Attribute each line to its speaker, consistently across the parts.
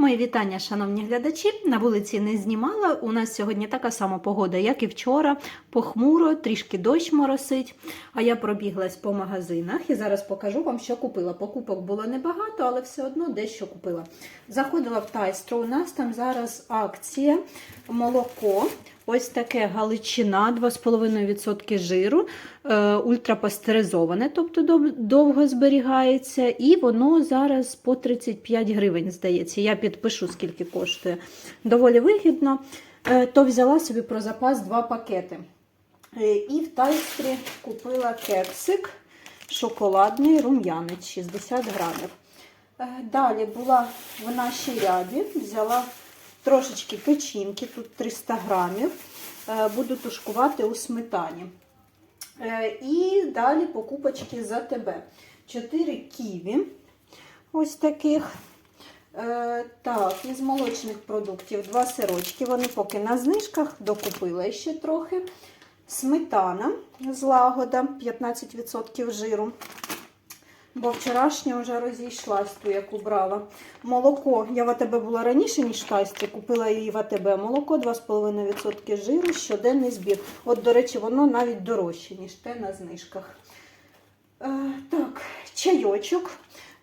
Speaker 1: Мої вітання, шановні глядачі. На вулиці не знімала. У нас сьогодні така сама погода, як і вчора. Похмуро, трішки дощ моросить. А я пробіглась по магазинах і зараз покажу вам, що купила. Покупок було небагато, але все одно дещо купила. Заходила в Тайстро. У нас там зараз акція молоко. Ось таке галичина, 2,5% жиру, е, ультрапастеризоване, тобто довго зберігається, і воно зараз по 35 гривень, здається. Я підпишу, скільки коштує. Доволі вигідно. Е, То взяла собі про запас два пакети. Е, І в тайстрі купила кексик шоколадний рум'янець 60 грамів. Далі була в нашій рябі, взяла трошечки печінки, тут 300 грамів. Е, Буду тушкувати у сметані. Е, І далі покупочки за тебе. 4 ківі. Ось таких. Е, Так, із молочних продуктів два сирочки. Вони поки на знижках докупила ще трохи. Сметана з лагода 15% жиру. Бо вчорашня вже розійшлась ту, яку брала. Молоко. Я в АТБ була раніше, ніж в Тайстрі. Купила її в АТБ. Молоко 2,5% жиру, щоденний збір. От, до речі, воно навіть дорожче, ніж те на знижках. Е, так, чайочок.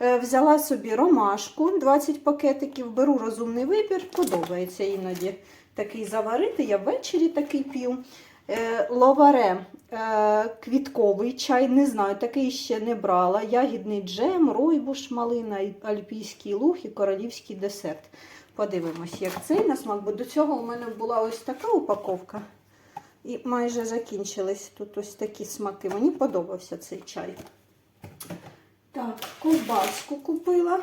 Speaker 1: Е, взяла собі ромашку, 20 пакетиків. Беру розумний вибір, подобається іноді такий заварити. Я ввечері такий п'ю. Е, Ловаре е, квітковий чай, не знаю, такий ще не брала. Ягідний джем, ройбуш, малина, альпійський луг і королівський десерт. Подивимось, як цей на смак, бо до цього у мене була ось така упаковка. І майже закінчились тут ось такі смаки. Мені подобався цей чай. Так, ковбаску купила.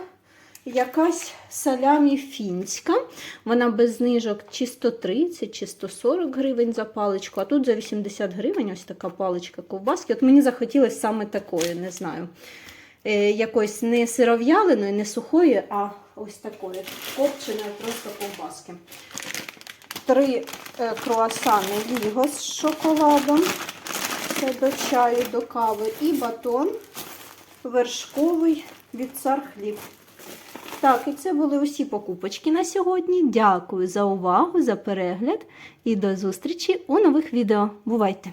Speaker 1: Якась салямі фінська. Вона без знижок чи 130, чи 140 гривень за паличку, а тут за 80 гривень ось така паличка ковбаски. От мені захотілося саме такої, не знаю. Е, якоїсь не сиров'яленої, не сухої, а ось такої. Копченої просто ковбаски. Три е, круасани Віго з шоколадом. Це до чаю, до кави. І батон вершковий від цар хліб. Так, і це були усі покупочки на сьогодні. Дякую за увагу, за перегляд і до зустрічі у нових відео. Бувайте!